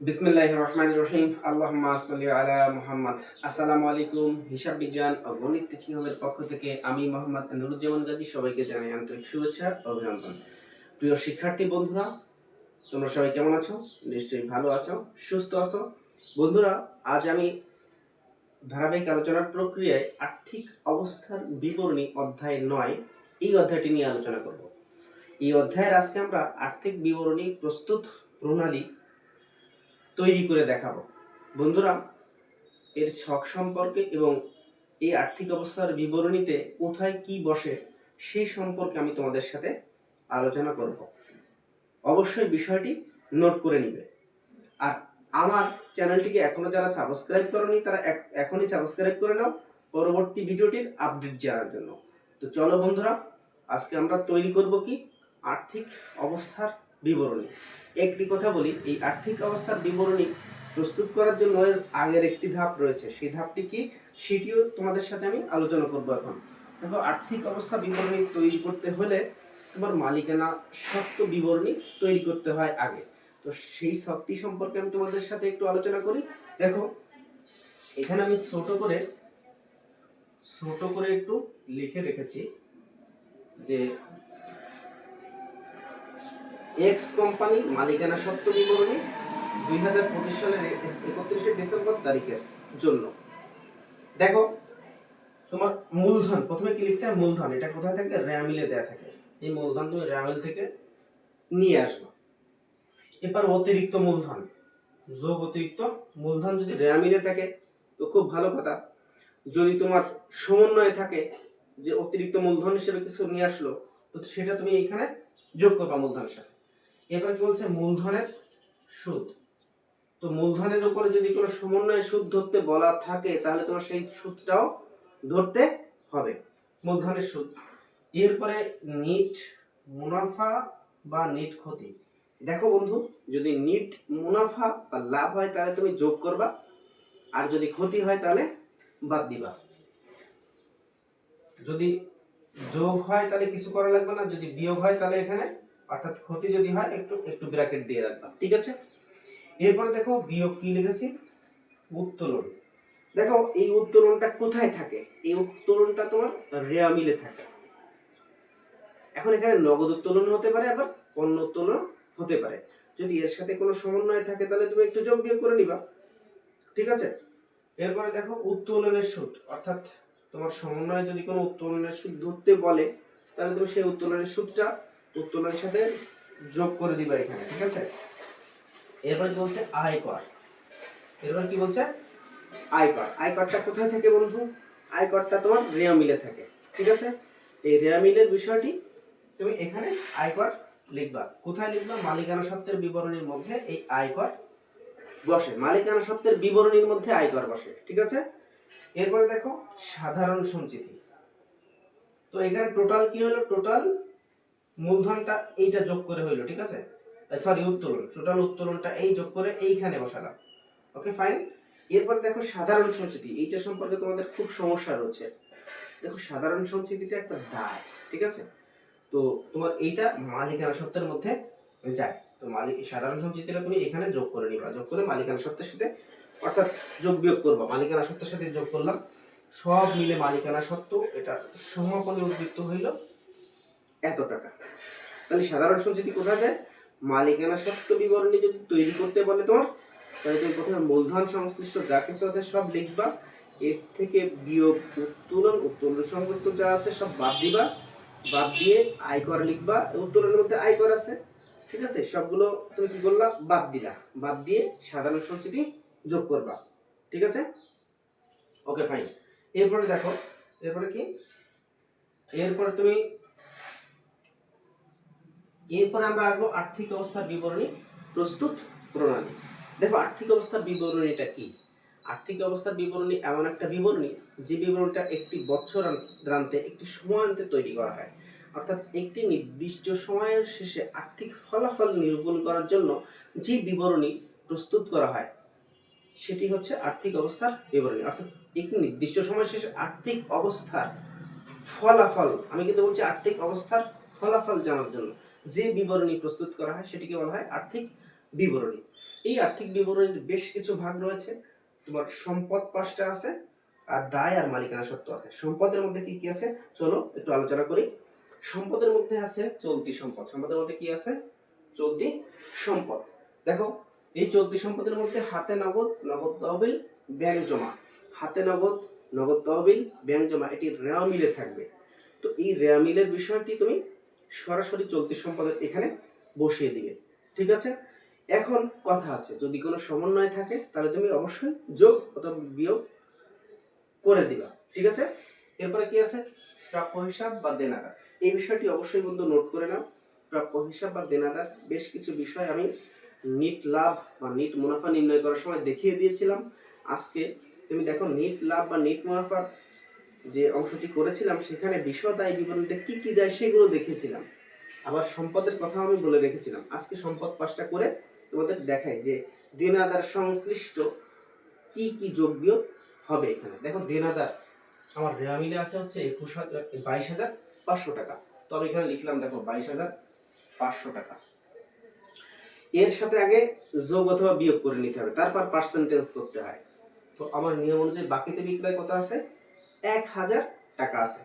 বিসমিল্লাহ রহমান রহিম। আল্লাহ সাল্লি আলা মুহাম্মদ। আসসালামু আলাইকুম, হিসাব বিজ্ঞান ও গণিত টিচিং হোমের পক্ষ থেকে আমি মোহাম্মদ নুরুজ্জামান গাজী, সবাইকে জানাই আন্তরিক শুভেচ্ছা অভিনন্দন। প্রিয় শিক্ষার্থী বন্ধুরা, তোমরা সবাই কেমন আছো? নিশ্চয়ই ভালো আছো, সুস্থ আছো? বন্ধুরা, আজ আমি ধারাবাহিক আলোচনার প্রক্রিয়ায় আর্থিক অবস্থার বিবরণী অধ্যায় নয়, এই অধ্যায়টি নিয়ে আলোচনা করব। এই অধ্যায়ের আজকে আমরা আর্থিক বিবরণী প্রস্তুত প্রণালী তৈরি করে দেখাবো। বন্ধুরা, এর শখ সম্পর্কে এবং এই আর্থিক অবস্থার বিবরণীতে কোথায় কি বসে সেই সম্পর্কে আমি তোমাদের সাথে আলোচনা করব। অবশ্যই বিষয়টি নোট করে নিবে। আর আমার চ্যানেলটিকে এখনও যারা সাবস্ক্রাইব করেনি, তারা এখনই সাবস্ক্রাইব করে নাও পরবর্তী ভিডিওটির আপডেট জানার জন্য। তো চলো বন্ধুরা, আজকে আমরা তৈরি করব কি? আর্থিক অবস্থার বিবরণী। একটি কথা বলি, এই আর্থিক অবস্থার বিবরণী প্রস্তুত করার জন্য এর আগের একটি ধাপ রয়েছে। সেই ধাপটি কি? সেটিও তোমাদের সাথে আমি আলোচনা করব এখন। দেখো, আর্থিক অবস্থা বিবরণী তৈরি করতে হলে তোমার মালিকানা সত্ত্ব বিবরণী তৈরি করতে হয় আগে। তো সেই সবটি সম্পর্কে আমি তোমাদের সাথে একটু আলোচনা করি। দেখো, এখানে আমি ছোট করে ছোট করে একটু লিখে রেখেছি যে এক্স কোম্পানি মালিকানা সত্ত্ব বিবরণী দুই হাজার পঁচিশ সালের একত্রিশে ডিসেম্বর তারিখের জন্য। দেখো, তোমার মূলধন, প্রথমে কি লিখতে হয়? মূলধন। এটা কোথায় থাকে? র্যামিলে দেয়া থাকে। এই মূলধন তুমি র্যামিল থেকে নিয়ে আসবে। এবার অতিরিক্ত মূলধন। যোগ অতিরিক্ত মূলধন যদি র্যামিলে থাকে, তো খুব ভালো কথা। যদি তোমার সমন্বয়ে থাকে যে অতিরিক্ত মূলধন হিসেবে কিছু নিয়ে আসলো, তো সেটা তুমি এখানে যোগ করবা মূলধনের সাথে। এবার কি বলছে? মূলধনের সুদ। তো মূলধনের উপরে যদি কোনো সমন্বয়ে সুদ ধরতে বলা থাকে, তাহলে তোমার সেই সুদটাও ধরতে হবে, মূলধনের সুদ। এরপরে নিট মুনাফা বা নিট ক্ষতি। দেখো বন্ধু, যদি নিট মুনাফা বা লাভ হয়, তাহলে তুমি যোগ করবা, আর যদি ক্ষতি হয়, তাহলে বাদ দিবা। যদি যোগ হয়, তাহলে কিছু করা লাগবে না, যদি বিয়োগ হয়, তাহলে এখানে অর্থাৎ ক্ষতি যদি হয়, একটু একটু ব্র্যাকেট দিয়ে রাখবা ঠিক আছে? এরপরে দেখো বিয়োগ কি লিখেছি? উত্তোলন। দেখো, এই উত্তোলনটা কোথায় থাকে? এই উত্তোলনটা তোমার রেয়া মিলে থাকে। এখন এখানে নগদ উত্তোলন হতে পারে, আবার পণ্য উত্তোলন হতে পারে। যদি এর সাথে কোনো সমন্বয় থাকে, তাহলে তুমি একটু যোগ বিয়োগ করে নিবা, ঠিক আছে? এরপরে দেখো উত্তোলনের সুদ। অর্থাৎ তোমার সমন্বয়ে যদি কোনো উত্তোলনের সুদ ধরতে বলে, তাহলে তুমি সেই উত্তোলনের সুদটা উত্তোলনের সাথে যোগ করে দিবা এখানে, ঠিক আছে? এরপর কি বলছে? আয়কর। এরপর কি বলছে? আয়কর। আয়করটা কোথায় থাকে বন্ধু? আয়করটা তোমার রেয়া মিলে থাকে, ঠিক আছে? এই রেয়া মিলের বিষয়টি তুমি এখানে আয়কর লিখবা। কোথায় লিখবা? মালিকানা সত্ত্বের বিবরণীর মধ্যে এই আয়কর বসে। মালিকানা সত্ত্বের বিবরণীর মধ্যে আয়কর বসে, ঠিক আছে? এরপরে দেখো, সাধারণ সঞ্চিতি। তো এখানে টোটাল কি হলো? টোটাল মূলধনটা এইটা যোগ করে হইল, ঠিক আছে? সরি উত্তোলন টোটাল উত্তোলনটা এই যোগ করে এইখানে বসালাম। ওকে ফাইন এরপরে দেখো সাধারণ সঞ্চিতি, এইটা সম্পর্কে তোমাদের খুব সমস্যা রয়েছে। দেখো সাধারণ সঞ্চিতিটা একটা দায়, ঠিক আছে? তো তোমার এইটা মালিকানা সত্ত্বের মধ্যে যায়। তো মালিক সাধারণ সঞ্চিতিটা তুমি এখানে যোগ করে নিবা, যোগ করে মালিকানা সত্ত্বের সাথে, অর্থাৎ যোগ বিয়োগ করবা, মালিকানা সত্ত্বের সাথে যোগ করলাম। সব মিলে মালিকানা সত্ত্ব এটা সমাপনী উদ্বৃত্ত হইল। এত টাকা। তাহলে সাধারণ সঞ্চিতি কোথায় যায়? মালিকানা সত্ত্ব বিবরণী যদি তৈরি করতে বলে তোমার, তাহলে তুমি প্রথমে মূলধন সংশ্লিষ্ট যা কিছু আছে সব লিখবা। এর থেকে বিয়োগ উত্তোলন উত্তোলন সংযুক্ত যা আছে সব বাদ দিবা। বাদ দিয়ে আয়কর লিখবা উত্তোলনের মধ্যে আয়কর আছে। ঠিক আছে? সবগুলো তুমি কি করলা? বাদ দিলা। বাদ দিয়ে সাধারণ সঞ্চিতি যোগ করবা। ঠিক আছে? ওকে ফাইন এরপরে দেখো, এরপরে কি? এরপরে তুমি এরপরে আমরা আসব আর্থিক অবস্থার বিবরণী প্রস্তুত প্রণালী। দেখো, আর্থিক অবস্থার বিবরণীটা কি? আর্থিক অবস্থার বিবরণী এমন একটা বিবরণী, যে বিবরণীটা একটি বছরান্তে একটি সময়ান্তে তৈরি করা হয়। অর্থাৎ একটি নির্দিষ্ট সময়ের শেষে আর্থিক ফলাফল নিরূপণ করার জন্য যে বিবরণী প্রস্তুত করা হয়, সেটি হচ্ছে আর্থিক অবস্থার বিবরণী। অর্থাৎ একটি নির্দিষ্ট সময় শেষে আর্থিক অবস্থার ফলাফল, আমি কিন্তু বলছি আর্থিক অবস্থার ফলাফল জানার জন্য। যে বিবরণী প্রস্তুত করা হয়, সেটিকে বলা হয় আর্থিক বিবরণী। এই আর্থিক বিবরণীর বেশ কিছু ভাগ রয়েছে। তোমার সম্পদ পাঁচটা আছে, আর দায় আর মালিকানা সত্ত্ব আছে। সম্পদের মধ্যে কি কি আছে? চলো একটু আলোচনা করি। সম্পদের মধ্যে আছে চলতি সম্পদ। সম্পদের মধ্যে কি আছে? চলতি সম্পদ। দেখো, এই চলতি সম্পদের মধ্যে হাতে নগদ নগদ তহবিল, ব্যাংক জমা। হাতে নগদ নগদ তহবিল, ব্যাংক জমা, এটি রেওয়া মিলে থাকবে। তো এই রেওয়া মিলের বিষয়টি তুমি সরাসরি চলতি সম্পাদক এখানে বসিয়ে দিবে। ঠিক আছে? এখন কথা আছে, যদি কোনো সমন্বয় থাকে, তাহলে তুমি অবশ্যই যোগ অথবা বিয়োগ করে দিবা। ঠিক আছে? এরপরে কি আছে? প্রাপ্য হিসাব বা দেনাদার। এই বিষয়টি অবশ্যই বন্ধু নোট করে নাও। প্রাপ্য হিসাব বা দেনাদার, বেশ কিছু বিষয় আমি নিট লাভ বা নিট মুনাফা নির্ণয় করার সময় দেখিয়ে দিয়েছিলাম। আজকে তুমি দেখো, নিট লাভ বা নিট মুনাফার যে অংশটি করেছিলাম, সেখানে বিশদ আয় বিবরণীতে কি কি যায় সেগুলো দেখেছিলাম। আবার সম্পদের কথা আমি বলে রেখেছিলাম। আজকে সম্পদ পাশটা করে তোমাদের দেখাই যে দেনাদার সংশ্লিষ্ট কি কি যোগ বিয়োগ হবে এখানে। দেখো দেনাদার, আমার রেওয়া মিলে আছে হচ্ছে একুশ হাজার, বাইশ হাজার পাঁচশো টাকা। তো আমি এখানে লিখলাম, দেখো, বাইশ হাজার পাঁচশো টাকা। এর সাথে আগে যোগ অথবা বিয়োগ করে নিতে হবে, তারপর পার্সেন্টেজ করতে হয়। তো আমার নিয়ম অনুযায়ী বাকিতে বিক্রয় কত আছে? এক হাজার টাকা আছে।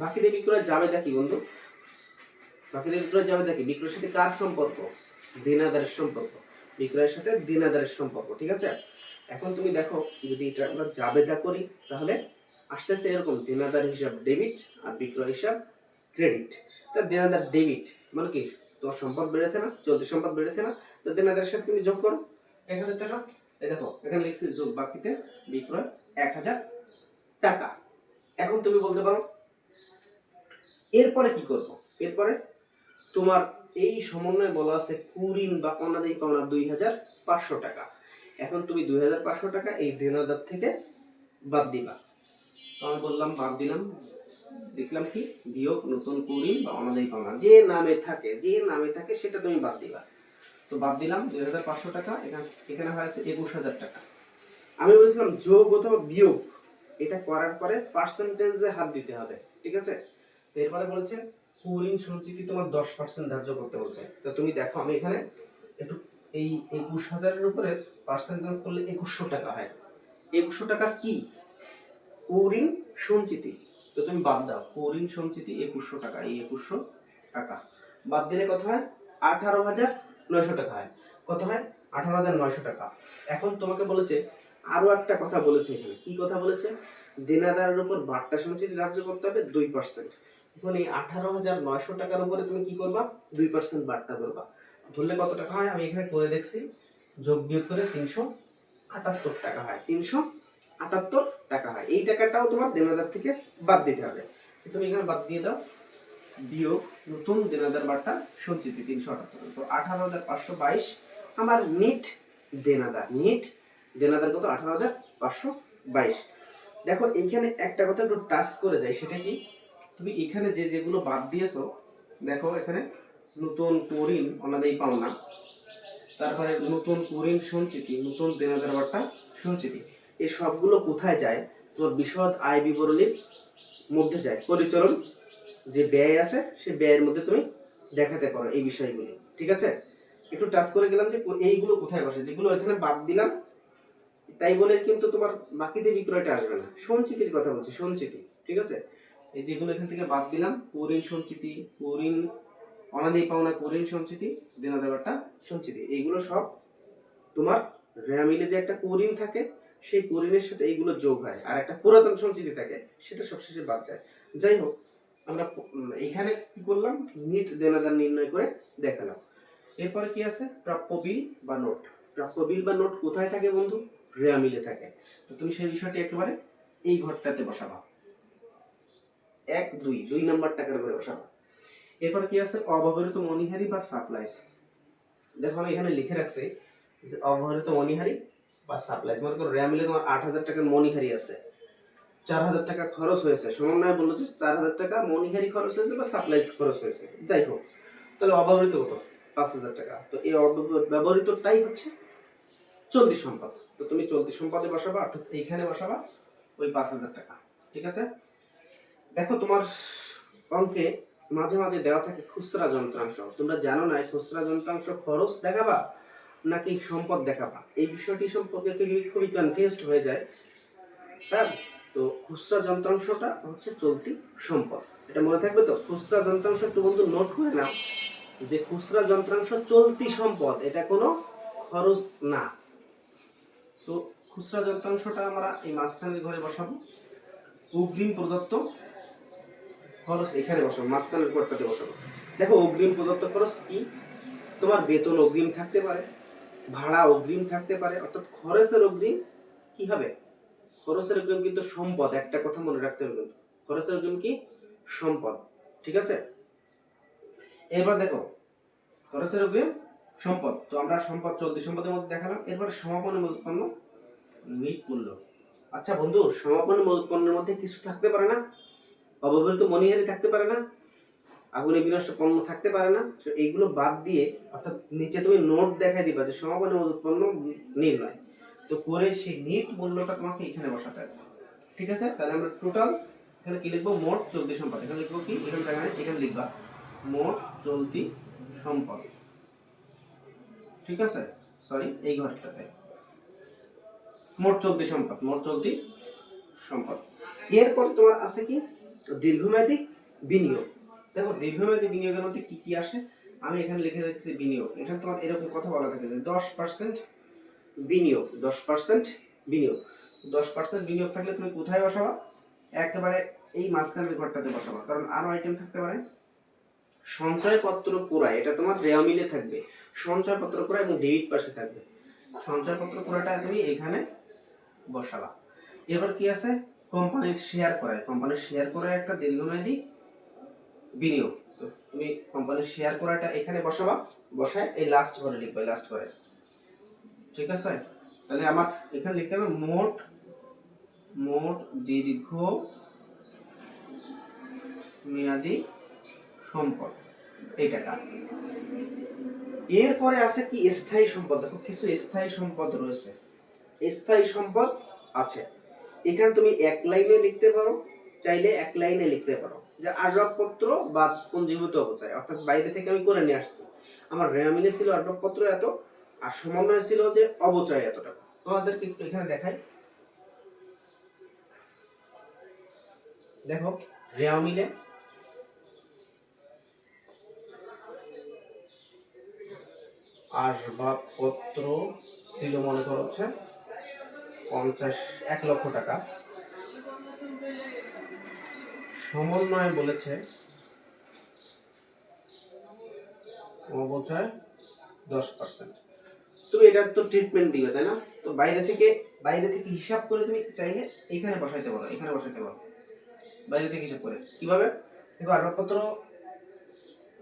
বাকিতে বিক্রয় যাবে দেখি বন্ধু। বাকিতে বিক্রয় যাবে দেখি। বিক্রয়ের সাথে কার সম্পর্ক? দিনাদারের সম্পর্ক। বিক্রয়ের সাথে দিনাদারের সম্পর্ক, ঠিক আছে? এখন তুমি দেখো, যদি এটা আমরা জাবেদা করি, তাহলে আসতেছে এরকম দিনাদার হিসাব ডেবিট আর বিক্রয় হিসাব ক্রেডিট তা দেনাদার ডেবিট মানে কি? তোমার সম্পদ বেড়েছে না? চলতি সম্পদ বেড়েছে না? তো দেনাদারের সাথে তুমি যোগ করো। এক হাজার টাকা। এই দেখো, এখানে লিখছি যোগ বাকিতে বিক্রয় এক হাজার টাকা। এখন তুমি বলতে পারো, এরপরে কি করব? এরপরে তোমার এই সমন্বয়ে বলা আছে কুড়িন বা অনাদায়ী পাওনা দুই হাজার পাঁচশো টাকা। এখন তুমি দুই হাজার পাঁচশো টাকা এই দেনাদার থেকে বাদ দিবা। আমি বললাম, বাদ দিলাম। দেখলাম কি? বিয়োগ, নতুন কুড়িন বা অনাদায়ী পাওনা যে নামে থাকে, যে নামে থাকে সেটা তুমি বাদ দিবা। তো বাদ দিলাম দুই হাজার পাঁচশো টাকা। এখানে এখানে হয়েছে একুশ হাজার টাকা। আমি বলেছিলাম যোগ অথবা বিয়োগ। এটা করার পরে পার্সেন্টেজে হাত দিতে হবে, ঠিক আছে? তো এরপরে বলেছে কুরিং সঞ্চিতি তোমার দশ পার্সেন্ট ধার্য করতে বলছে। তো তুমি দেখো, আমি এখানে একটু এই একুশ হাজারের উপরে পার্সেন্টেজ করলে একুশশো টাকা হয়। একুশশো টাকা কি? কুরিং সঞ্চিতি। তো তুমি বাদ দাও কুরিং সঞ্চিতি একুশশো টাকা, এই একুশশো টাকা। বাদ দিলে কত হয়? আঠারো হাজার নয়শো টাকা হয়। কত হয়? আঠারো হাজার নয়শো টাকা। এখন তোমাকে বলেছে আরও একটা কথা বলেছে এখানে। কি কথা বলেছে? দেনাদারের উপর বাট্টা সঞ্চিতি ধার্য করতে হবে দুই পার্সেন্ট এখন এই আঠারো হাজার নয়শো টাকার উপরে তুমি কি করবা? দুই পার্সেন্ট বাট্টা ধরবা ধরলে কত টাকা হয়? আমি এখানে করে দেখছি। যোগ বিয়োগ করে তিনশো আটাত্তর টাকা হয়। তিনশো আটাত্তর টাকা হয়। এই টাকাটাও তোমার দেনাদার থেকে বাদ দিতে হবে। তুমি এখানে বাদ দিয়ে দাও। বিয়োগ নতুন দেনাদার বাট্টা সঞ্চিতি তিনশো আটাত্তর তো আঠারো হাজার পাঁচশো বাইশ আমার নিট দেনাদার। নিট দেনাদার কত? আঠারো হাজার পাঁচশো বাইশ। দেখো, এইখানে একটা কথা একটু টাচ করে যায় সেটা কি? তুমি এখানে যে যেগুলো বাদ দিয়েছ, দেখো এখানে নতুন করিন অনাদায়ী পাওনা তারপরে নতুন করিন সঞ্চিতি, নতুন দেনাদার বাট্টা সঞ্চিতি। এই সবগুলো কোথায় যায়? তোমার বিশদ আয় বিবরণীর মধ্যে যায়। পরিচালন যে ব্যয় আছে, সে ব্যয়ের মধ্যে তুমি দেখাতে পারো এই বিষয়গুলি। ঠিক আছে? একটু টাচ করে গেলাম যে এইগুলো কোথায় বসে? যেগুলো এখানে বাদ দিলাম তাই বলে কিন্তু তোমার বাকিতে বিক্রয়টা আসবে না। সঞ্চিতির কথা বলছি, সঞ্চিতি, ঠিক আছে? এই যেগুলো এখান থেকে বাদ দিলাম করিন সঞ্চিতি করিন অনাদি পাওনা করিন সঞ্চিতি দেনা দেওয়াটা সঞ্চিতি, এইগুলো সব তোমার র্যামিলে যে একটা করিন থাকে, সেই করিনের সাথে এইগুলো যোগ হয়, আর একটা পুরাতন সঞ্চিতি থাকে, সেটা সবশেষে বাদ যায়। যাই হোক, আমরা এখানে কি করলাম? নিট দেনাদার নির্ণয় করে দেখালাম। এরপরে কি আছে? প্রাপ্য বিল বা নোট। প্রাপ্য বিল বা নোট কোথায় থাকে বন্ধু? রেয়া মিলে থাকে। তো তুমি সেই বিষয়টি একেবারে এই ঘরটাতে বসাবা। এক, দুই দুই নাম্বার টাকার করে বসাবা। এরপর কি আছে? অব্যবহৃত মনিহারি বা সাপ্লাইস দেখো আমি এখানে লিখে রাখছি যে অব্যবহৃত মনিহারি বা সাপ্লাইস মনে করো রেয়া মিলে তোমার আট হাজার টাকার মনিহারি আছে। চার হাজার টাকা খরচ হয়েছে। সমন্বয় বলল যে চার হাজার টাকা মনিহারি খরচ হয়েছে বা সাপ্লাইস খরচ হয়েছে। যাই হোক, তাহলে অব্যবহৃত কত? পাঁচ হাজার টাকা। তো এই অব্যবহৃতটাই হচ্ছে চলতি সম্পদ। তো তুমি চলতি সম্পদে বসাবা অর্থাৎ এইখানে বসাবা, ওই পাঁচ হাজার টাকা, ঠিক আছে? দেখো, তোমার অঙ্কে মাঝে মাঝে দেওয়া থাকে খুচরা যন্ত্রাংশ। তোমরা জানো না খুচরা যন্ত্রাংশ খরচ দেখাবা নাকি সম্পদ দেখাবা? এই বিষয়টি সম্পর্কে খুবই কনফিউজড হয়ে যায়। হ্যাঁ তো খুচরা যন্ত্রাংশটা হচ্ছে চলতি সম্পদ। এটা মনে থাকবে তো? খুচরা যন্ত্রাংশ একটু বন্ধু নোট করে নাও। যে খুচরা যন্ত্রাংশ চলতি সম্পদ, এটা কোনো খরচ না। তো খুচরা যন্ত্রাংশটা আমরা এই মাঝখানের ঘরে বসাবো। অগ্রিম প্রদত্ত খরচ এখানে বসাবো, মাঝখানের ঘরটাতে বসাবো। দেখো, অগ্রিম প্রদত্ত খরচ কি? তোমার বেতন অগ্রিম থাকতে পারে, ভাড়া অগ্রিম থাকতে পারে, অর্থাৎ খরচের অগ্রিম কি হবে? খরচের অগ্রিম কিন্তু সম্পদ, একটা কথা মনে রাখতে হবে কিন্তু। খরচের অগ্রিম কি? সম্পদ, ঠিক আছে? এবার দেখো, খরচের অগ্রিম সম্পদ। তো আমরা সম্পদ, চলতি সম্পদের মধ্যে দেখালাম। এরপরে সমাপন উৎপন্ন মিট মূল্য। আচ্ছা বন্ধু, সমাপন উৎপন্নের মধ্যে কিছু থাকতে পারে না? অব্যবহৃত মনিহারি থাকতে পারে না। আগুনে বিনষ্ট পণ্য থাকতে পারে না। তো এইগুলো বাদ দিয়ে, অর্থাৎ নিচে তুমি নোট দেখাই দিবা যে সমাপনী উৎপন্ন নির্ণয় তো করে সেই নিট মূল্যটা তোমাকে এখানে বসাতে হবে। ঠিক আছে? তাহলে আমরা টোটাল এখানে কি লিখব? মোট চলতি সম্পদ। এখানে লিখব কি? এখানে এখানে লিখবা, মোট চলতি সম্পদ। ঠিক আছে? সরি এই ঘরটাতে। মোট চলতি সম্পদ, মোট চলতি সম্পদ। এরপর তোমার আছে কি? দীর্ঘমেয়াদী বিনিয়োগ। দেখো, দীর্ঘমেয়াদী বিনিয়োগের মধ্যে কি কি আসে? আমি এখানে লিখে রেখেছি বিনিয়োগ। এখানে তোমার এরকম কথা বলা থাকে যে দশ পার্সেন্ট বিনিয়োগ, দশ পার্সেন্ট বিনিয়োগ। দশ পার্সেন্ট বিনিয়োগ থাকলে তুমি কোথায় বসাবা? একেবারে এই মাঝখানের ঘরটাতে বসাবা। কারণ আরও আইটেম থাকতে পারে। সঞ্চয়পত্র পুরায়, এটা তোমার রেয়া মিলে থাকবে। সঞ্চয়পত্র পুরা এবং ডেবিট পাশে থাকবে। সঞ্চয়পত্র পুরাটা তুমি এখানে বসাবা। এবার কি আছে? কোম্পানির শেয়ার করায়। কোম্পানির শেয়ার করায় একটা দীর্ঘমেয়াদী বিনিয়োগ। তো তুমি কোম্পানির শেয়ার করাটা এখানে বসাবা, বসায় এই লাস্ট ঘরে লিখবে লাস্ট ঘরে। ঠিক আছে? তাহলে আমার এখানে লিখতে হবে মোট মোট দীর্ঘ মেয়াদি সম্পদ, এই টাকা। এরপরে আছে কি স্থায়ী সম্পদ? দেখো, কিছু স্থায়ী সম্পদ রয়েছে। স্থায়ী সম্পদ আছে। এখানে তুমি এক লাইনে লিখতে পারো, চাইলে এক লাইনে লিখতে পারো। যে আসবাবপত্র বা পঞ্জীভূত অবচয়, অর্থাৎ বাইরে থেকে আমি করে নিয়ে আসছি। আমার রেয়ামিলে ছিল আসবাবপত্র এত, আর সমন্বয় ছিল যে অবচয় এত টাকা তোমাদেরকে একটু এখানে দেখাই। দেখো রেয়ামিলে আসবাবপত্র ছিল, মনে করো, হচ্ছে পঞ্চাশ, এক লক্ষ টাকা। সমন্বয় বলেছে, অবচয় দশ পার্সেন্ট তুমি এটার তো ট্রিটমেন্ট দিবে তাই না? তো বাইরে থেকে বাইরে থেকে হিসাব করে তুমি চাইলে এখানে বসাইতে পারো, এখানে বসাইতে পারো। বাইরে থেকে হিসাব করে। কীভাবে? দেখো আসবাবপত্র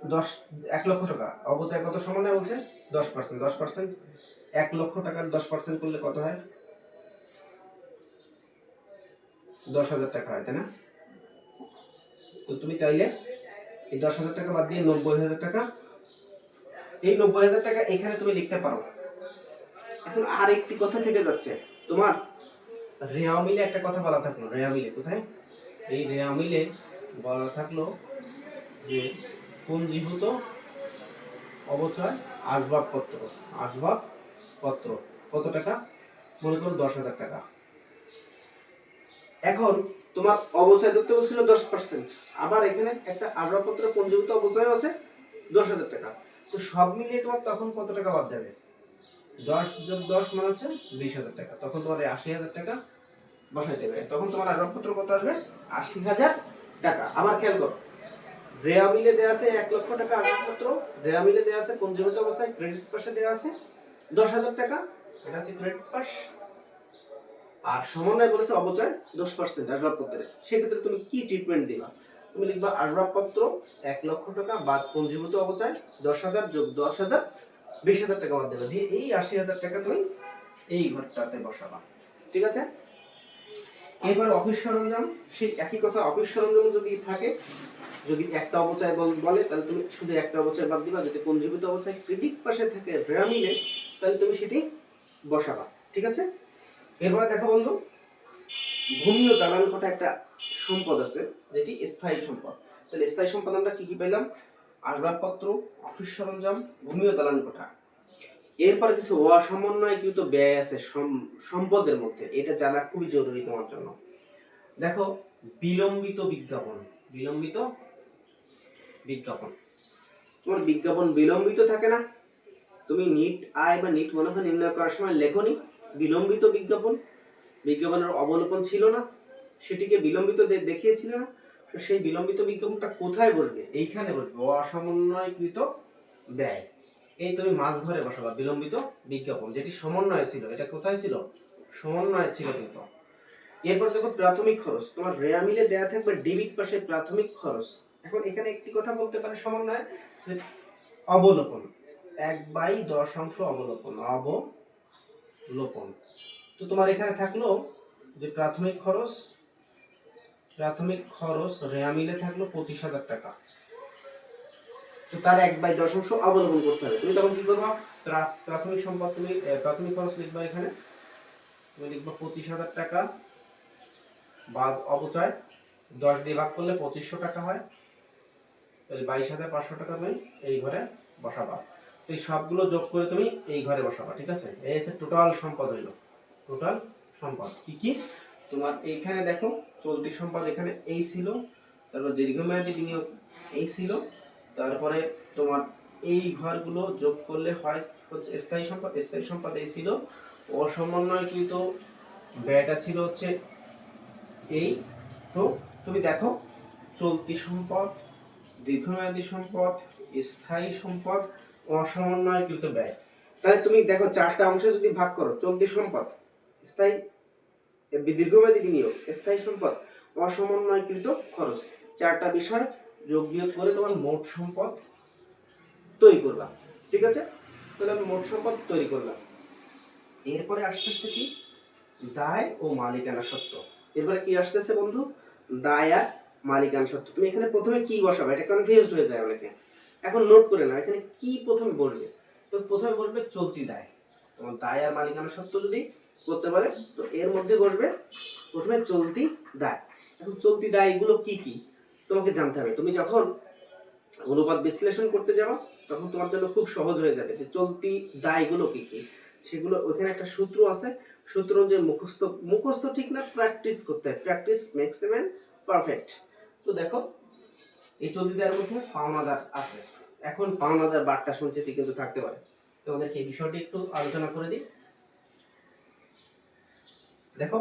দশ, এক লক্ষ টাকা। অবচয় কত সমন্বয় বলছে? দশ পার্সেন্ট দশ পার্সেন্ট এক লক্ষ টাকার দশ পার্সেন্ট করলে কত হয়? দশ হাজার টাকা হয়, তাই না? তো তুমি চাইলে এই দশ হাজার টাকা বাদ দিয়ে নব্বই হাজার টাকা, এই নব্বই হাজার টাকা এখানে তুমি লিখতে পারো। এখন আর একটি কথা থেকে যাচ্ছে। তোমার রেয়া মিলে একটা কথা বলা থাকল। রেয়া মিলে, কোথায়? এই রেয়া মিলে বলা থাকল যে পুঞ্জীভূত অবচয়, আসবাবপত্র। আসবাবপত্র। কত টাকা? মনে করো দশ হাজার টাকা। এখন তোমার অবচয় ধরতে বলছিল দশ পার্সেন্ট আবার এখানে একটা আসবাবপত্র পঞ্জীভূত অবচয় আছে দশ হাজার টাকা। তো সব মিলিয়ে তোমার তখন কত টাকা বাদ যাবে? দশ যোগ দশ মানে হচ্ছে বিশ হাজার টাকা। তখন তোমার এই আশি হাজার টাকা বসাই দেবে তখন তোমার আসবাবপত্র কত আসবে? আশি হাজার টাকা। আবার খেয়াল করো রেয়া মিলে দেওয়া আছে এক লক্ষ টাকা আসবাবপত্র। রেয়া মিলে দেওয়া আছে পঞ্জীভূত অবস্থায় ক্রেডিট পাশে দেওয়া আছে। দশ হাজার টাকা। এটা আছে ক্রেডিট পাস আর সমন্বয় বলেছে অবচয় দশ পার্সেন্ট আসবাবপত্রের সেক্ষেত্রে তুমি কি ট্রিটমেন্ট দিবা? তুমি লিখবা আসবাবপত্র এক লক্ষ টাকা, বাদ পঞ্জীভূত অবচয় দশ হাজার যোগ দশ হাজার, বিশ হাজার টাকা বাদ দেবে। দিয়ে এই আশি হাজার টাকা তুমি এই ঘরটাতে বসাবা। ঠিক আছে? এবার অফিস সরঞ্জাম, সেই একই কথা, অফিস সরঞ্জাম যদি থাকে যদি একটা অবচয় বল- তাহলে তুমি শুধু একটা অবচয় বাদ দিবা। যদি পঞ্জীভূত অবস্থায় ক্রেডিট পাশে থাকে রেয়া মিলে তাহলে তুমি সেটি বসাবা। ঠিক আছে? এরপরে দেখো বন্ধু ভূমি ও দালান কোটা একটা সম্পদ আছে, যেটি স্থায়ী সম্পদ। তাহলে স্থায়ী সম্পদ আমরা কি কি পেলাম? আসবাবপত্র, অফিস সরঞ্জাম ভূমি ও দালান কোঠা। এরপর কিছু অসমন্বয়কৃত ব্যয় আছে সম- সম্পদের মধ্যে। এটা জানা খুবই জরুরি তোমার জন্য। দেখো, বিলম্বিত বিজ্ঞাপন। বিলম্বিত বিজ্ঞাপন। তোমার বিজ্ঞাপন বিলম্বিত থাকে না? তুমি নিট আয় বা নিট মুনাফা নির্ণয় করার সময় লেখনি, বিলম্বিত বিজ্ঞাপন। বিজ্ঞাপনের অবলোপন ছিল না, সেটিকে বিলম্বিত দেখিয়েছিল না, তো সেই বিলম্বিত বিজ্ঞাপনটা কোথায় বসবে? এইখানে বসবে, অসমন্বয়কৃত ব্যয়। এই তুমি মাছ ঘরে বসাবা বিলম্বিত বিজ্ঞাপন, যেটি সমন্বয় ছিল। এটা কোথায় ছিল? সমন্বয় ছিল কিন্তু। এরপর দেখো প্রাথমিক খরচ। তোমার রেয়া মিলে দেয়া থাকবে ডেবিট পাশে প্রাথমিক খরচ। এখন এখানে একটি কথা বলতে পারে সমন্বয় অবলোপন। এক বাই দশ অংশ অবলোপন অবলোপন। তো তোমার এখানে থাকল যে প্রাথমিক খরচ প্রাথমিক খরচ রেয়া মিলে থাকল পঁচিশ হাজার টাকা। তো তার এক বাই দশ অংশ অবলম্বন করতে হবে। তুমি তখন কি করবা? প্রা- প্রাথমিক সম্পদ তুমি প্রাথমিক খরচ লিখবা এখানে। তুমি লিখবা পঁচিশ হাজার টাকা, বাদ অপচয়, দশ দিয়ে ভাগ করলে পঁচিশশো টাকা হয়। তাহলে বাইশ হাজার পাঁচশো টাকা তুমি এই ঘরে বসাবা। তো এই সবগুলো যোগ করে তুমি এই ঘরে বসাবা, ঠিক আছে? এই হচ্ছে টোটাল সম্পদ হইল। টোটাল সম্পদ। কি কি? তোমার এইখানে দেখো, চলতি সম্পদ এখানে এই ছিল, তারপর দীর্ঘমেয়াদী বিনিয়োগ এই ছিল, তারপরে তোমার এই ঘরগুলো যোগ করলে হয় হচ্ছে স্থায়ী সম্পদ স্থায়ী সম্পদ এই ছিল। অসমন্বয়কৃত ব্যয়টা ছিল হচ্ছে এই। তো তুমি দেখো, চলতি সম্পদ দীর্ঘমেয়াদী সম্পদ, স্থায়ী সম্পদ অসমন্বয়কৃত ব্যয়। তাহলে তুমি দেখো চারটা অংশে যদি ভাগ করো, চলতি সম্পদ, স্থায়ী দীর্ঘমেয়াদী বিনিয়োগ, স্থায়ী সম্পদ অসমন্বয়কৃত খরচ। চারটা বিষয় যোগ বিয়োগ করে তোমার মোট সম্পদ তৈরি করলাম ঠিক আছে? তাহলে আমি মোট সম্পদ তৈরি করলাম। এরপরে আসতেছে কি? দায় ও মালিকানা সত্ত্ব। এরপরে কি আসতেছে বন্ধু? দায় আর মালিকানা সত্ত্ব তুমি এখানে প্রথমে কি বসাবে? এটা কনফিউজড হয়ে যায় অনেকে। এখন নোট করে নাও, এখানে কি প্রথমে বসবে? তো প্রথমে বসবে চলতি দায়। তোমার দায় আর মালিকানা সত্ত্ব যদি করতে পারে, তো এর মধ্যে বসবে প্রথমে চলতি দায়। এখন চলতি দায়গুলো কি কি? তোমাকে জানতে হবে। তুমি যখন অনুপাত বিশ্লেষণ করতে যাব, তখন তোমার জন্য খুব সহজ হয়ে যাবে যে চলতি দায়গুলো কি কি। সেগুলো ওখানে একটা সূত্র আছে। সূত্র যে মুখস্থ মুখস্থ ঠিক না প্র্যাকটিস করতে হয়। প্র্যাকটিস ম্যান পারফেক্ট তো দেখো, এই চলতি দায়ের মধ্যে পাওনাদার আছে। এখন পাওনাদার বারটা সঞ্চিতি কিন্তু থাকতে পারে। তোমাদেরকে এই বিষয়টি একটু আলোচনা করে দিই। দেখো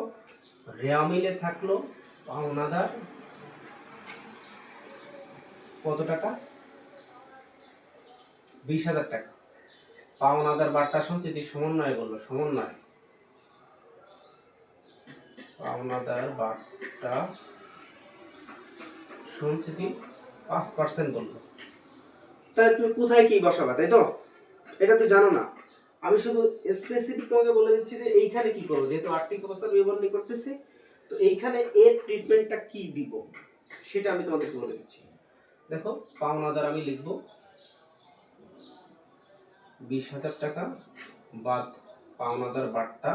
রেয়া মিলে থাকল পাওনাদার। কত টাকা? বিশ হাজার টাকা। পাওনাদার বার্তা সঞ্চিতি সমন্বয় বলল, সমন্বয়। পাওনাদার বার্তা সঞ্চিতি পাঁচ পার্সেন্ট বলল। তাহলে তুমি কোথায় কি বসাবা তাই তো? এটা তো জানো না। আমি শুধু স্পেসিফিক তোমাকে বলে দিচ্ছি যে এইখানে কি করব যেহেতু আর্থিক অবস্থার বিবরণী করতেছি তো এইখানে এর ট্রিটমেন্টটা কি দিব সেটা আমি তোমাদেরকে বলে দিচ্ছি। দেখো পাওনাদার আমি লিখব বিশ হাজার টাকা বাদ পাওনাদার বাট্টা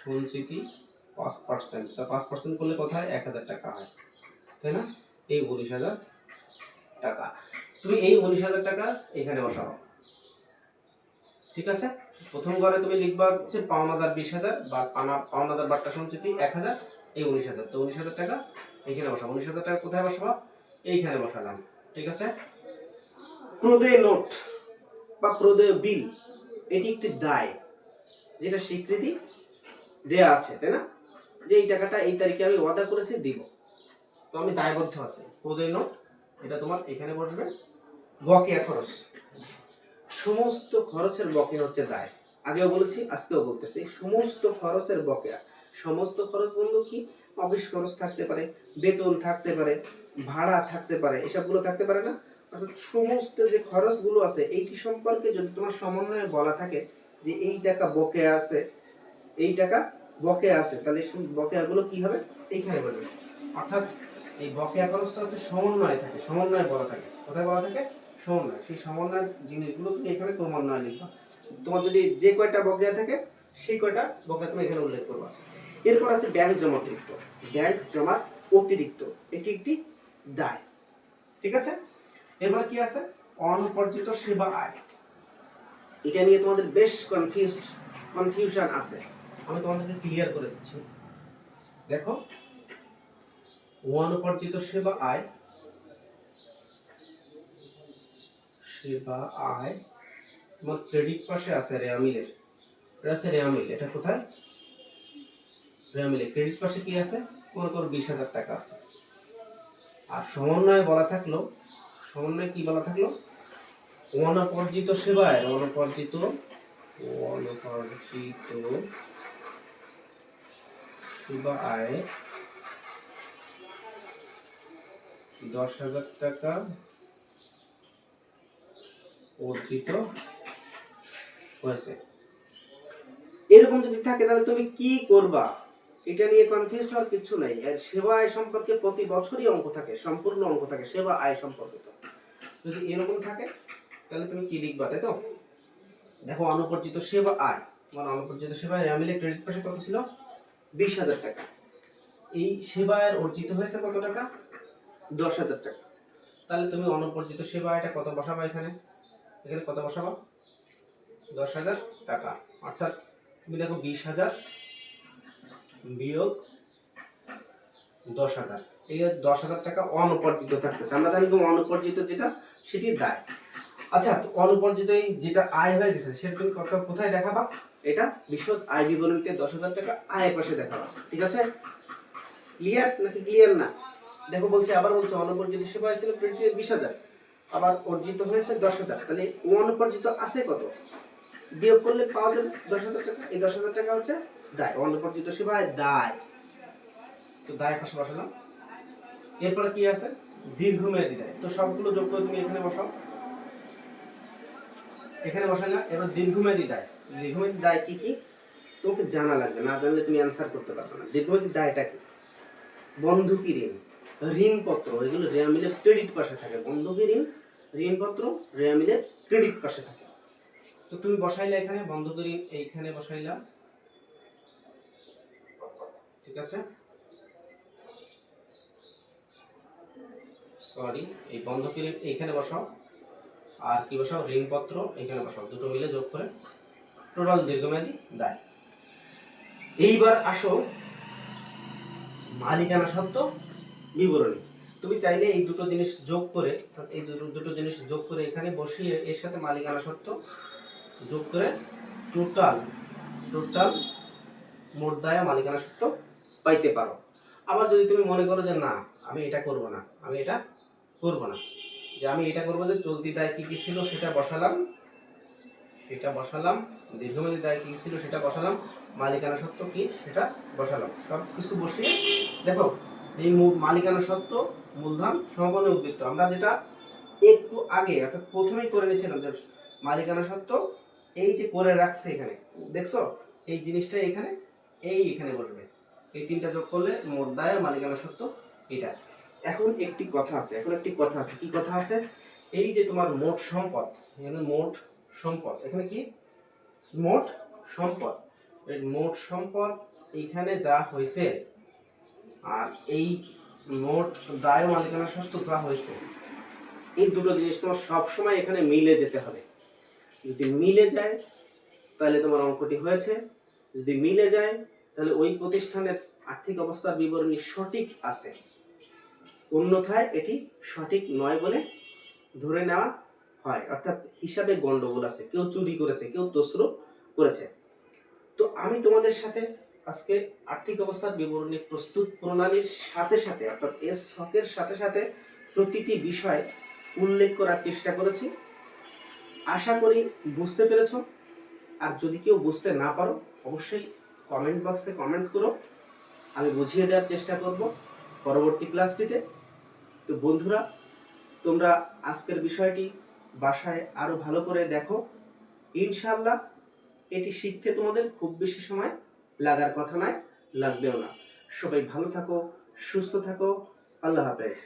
সঞ্চিতি পাঁচ পার্সেন্ট তা পাঁচ পার্সেন্ট করলে কোথায়? এক হাজার টাকা হয়। তাই না? এই উনিশ হাজার টাকা। তুমি এই উনিশ হাজার টাকা এখানে বসাও। ঠিক আছে? প্রথম ঘরে তুমি লিখবা হচ্ছে পাওনাদার বিশ হাজার বা পানা- পাওনাদার বাট্টা সঞ্চিতি এক হাজার, এই উনিশ হাজার। তো উনিশ হাজার টাকা এখানে বসাবো উনিশ হাজার টাকা কোথায় বসাবো? এইখানে বসালাম। ঠিক আছে? প্রদেয় নোট বা প্রদেয় বিল, এটি একটি দায়, যেটা স্বীকৃতি দেয়া আছে, তাই না? যে এই টাকাটা এই তারিখে আমি ওয়াদা করেছি, দিব। তো আমি দায়বদ্ধ আছি। প্রদেয় নোট এটা তোমার, এখানে বসবে। বকেয়া খরচ। সমস্ত খরচের বকেয়া হচ্ছে দায়। আগেও বলেছি, আজকেও বলতেছি, সমস্ত খরচের বকেয়া। সমস্ত খরচ বলল কি? অফিস খরচ থাকতে পারে, বেতন থাকতে পারে, ভাড়া থাকতে পারে, এসবগুলো থাকতে পারে না। অর্থাৎ সমস্ত যে খরচগুলো আছে, এইটি সম্পর্কে যদি তোমার সমন্বয়ে বলা থাকে যে এই টাকা বকেয়া আছে, এই টাকা বকেয়া আছে, তাহলে বকেয়াগুলো কি হবে? এইখানে বলবে। অর্থাৎ এই বকেয়া খরচটা হচ্ছে সমন্বয় থাকে, সমন্বয় বলা থাকে। কোথায় বলা থাকে? সমন্বয়। সেই সমন্বয়ের জিনিসগুলো তুমি এখানে ক্রমান্বয়ে লিখবা। তোমার যদি যে কয়টা বকেয়া থাকে, সেই কয়টা বকেয়া তুমি এখানে উল্লেখ করবা। এরপর আছে ব্যাংক জমা অতিরিক্ত ব্যাংক জমা অতিরিক্ত। এটি একটি দায়। ঠিক আছে? এরপর কি আছে? অনুপার্জিত সেবা আয়। এটা নিয়ে তোমাদের বেশ কনফিউজড কনফিউশন আছে। আমি তোমাদেরকে ক্লিয়ার করে দিচ্ছি। দেখো ওয়ান উপার্জিত সেবা আয়। সেবা আয়। তোমার ক্রেডিট পাশে আছে রেয়ামিলের। এটা আছে রেয়ামিল, এটা কোথায়? রেয়ামিলে ক্রেডিট পাশে কি আছে? মনে করো বিশ হাজার টাকা আছে। আর সমন্বয়ে বলা থাকল, সমন্বয়ে কি বলা থাকল? অনপর্জিত সেবায় অনপর্জিত অনপর্জিত সেবা আয় দশ হাজার টাকা অর্জিত হয়েছে। এরকম যদি থাকে তাহলে তুমি কি করবা? এটা নিয়ে কনফিউজ হওয়ার কিছু নাই। এর সেবা আয় সম্পর্কে প্রতি বছরই অঙ্ক থাকে, সম্পূর্ণ অঙ্ক থাকে, সেবা আয় সম্পর্কিত। যদি এরকম থাকে, তাহলে তুমি কি লিখবা, তাই তো? দেখো, অনুপর্জিত সেবা আয়। তোমার অনুপর্জিত সেবায় র্যামিলে ক্রেডিট পাশে কত ছিল? বিশ হাজার টাকা। এই সেবায় অর্জিত হয়েছে কত টাকা? দশ হাজার টাকা। তাহলে তুমি অনুপর্জিত সেবা আয়টা কত বসাবা এখানে? এখানে কত বসাবা? দশ হাজার টাকা। অর্থাৎ তুমি দেখো বিশ হাজার বিয়োগ দশ হাজার। এই দশ হাজার টাকা অনুপার্জিত থাকতেছে। আমরা জানি কি অনুপার্জিত যেটা, সেটি দায়। আচ্ছা তো অনুপার্জিত এই যেটা আয় হয়ে গেছে, সেটা তুমি কত, কোথায় দেখাবা? এটা বিশদ আয় বিবরণীতে দশ হাজার টাকা আয় পাশে দেখাবা। ঠিক আছে? ক্লিয়ার নাকি ক্লিয়ার না? দেখো বলছে, আবার বলছে অনুপার্জিত সেবা ছিল ক্রেডিট বিশ হাজার। আবার অর্জিত হয়েছে দশ হাজার। তাহলে অনুপার্জিত আছে কত? বিয়োগ করলে পাওয়া যাবে দশ হাজার টাকা। এই দশ হাজার টাকা হচ্ছে দায়। অনুপার্জিত সেবায় দায়। তো দায় পাশে বসালাম। এরপরে কি আছে? দীর্ঘমেয়াদী দায়। তো সবগুলো যোগ করে তুমি এখানে বসাও। এখানে বসাই না এবার দীর্ঘমেয়াদী দায়। দীর্ঘমেয়াদী দায় কি কি? তোমাকে জানা লাগবে। না জানলে তুমি অ্যান্সার করতে পারবে না। দীর্ঘমেয়াদী দায়টা কি? বন্ধকি ঋণ? ঋণপত্র, এগুলো রেয়ামিলের ক্রেডিট পাশে থাকে বন্ধকি ঋণ, ঋণপত্র রেয়ামিলের ক্রেডিট পাশে থাকে। তো তুমি বসাইলা এখানে বন্ধকি ঋণ এইখানে বসাইলা। ঠিক আছে? সরি এই বন্ধকি ঋণ এইখানে বসাও। আর কি বসাও? ঋণপত্র এখানে বসাও। দুটো মিলে যোগ করে টোটাল দীর্ঘমেয়াদী দায়। এইবার আসো মালিকানা সত্ত্ব বিবরণী। তুমি চাইলে এই দুটো জিনিস যোগ করে, এই দুটো জিনিস যোগ করে এখানে বসিয়ে এর সাথে মালিকানা সত্ত্ব যোগ করে টোটাল টোটাল মোট দায় মালিকানা সত্ত্ব পাইতে পারো। আবার যদি তুমি মনে করো যে না, আমি এটা করব না, আমি এটা করব না, যে আমি এটা করব যে চলতি দায় কি কি ছিল সেটা বসালাম সেটা বসালাম, দীর্ঘমেয়াদী দায় কি ছিল সেটা বসালাম, মালিকানা সত্ত্ব কি সেটা বসালাম। সব কিছু বসিয়ে দেখো এই মালিকানা সত্ত্ব মূলধন সমাপনে উদ্বৃত্ত। আমরা যেটা একটু আগে অর্থাৎ প্রথমেই করে নিয়েছিলাম যে মালিকানা সত্ত্ব এই যে করে রাখছে এখানে, দেখছ? এই জিনিসটা এখানে, এই এখানে বসবে এই তিনটা যোগ করলে মোট দায়ের মালিকানা সত্ত্ব এটা। এখন একটি কথা আছে, এখন একটি কথা আছে। কি কথা আছে? এই যে তোমার মোট সম্পদ, এখানে মোট সম্পদ, এখানে কি? মোট সম্পদ। মোট সম্পদ এইখানে যা হয়েছে আর এই মোট দায় মালিকানা সত্ত্ব যা হয়েছে, এই দুটো জিনিস তোমার সবসময় এখানে মিলে যেতে হবে। যদি মিলে যায়, তাহলে তোমার অঙ্কটি হয়েছে। যদি মিলে যায়, তাহলে ওই প্রতিষ্ঠানের আর্থিক অবস্থার বিবরণী সঠিক আছে। অন্যথায় এটি সঠিক নয় বলে ধরে নেওয়া হয়। অর্থাৎ হিসাবে গন্ডগোল আছে, কেউ চুরি করেছে, কেউ তসরুপ করেছে। তো আমি তোমাদের সাথে আজকে আর্থিক অবস্থার বিবরণী প্রস্তুত প্রণালীর সাথে সাথে, অর্থাৎ এস শখের সাথে সাথে প্রতিটি বিষয় উল্লেখ করার চেষ্টা করেছি। আশা করি বুঝতে পেরেছ। আর যদি কেউ বুঝতে না পারো, অবশ্যই কমেন্ট বক্সে কমেন্ট করো। আমি বুঝিয়ে দেওয়ার চেষ্টা করব পরবর্তী ক্লাসটিতে তো বন্ধুরা, তোমরা আজকের বিষয়টি বাসায় আরও ভালো করে দেখো। ইনশাল্লাহ এটি শিখতে তোমাদের খুব বেশি সময় লাগার কথা নয় লাগবেও না। সবাই ভালো থাকো সুস্থ থাকো আল্লাহ হাফেজ।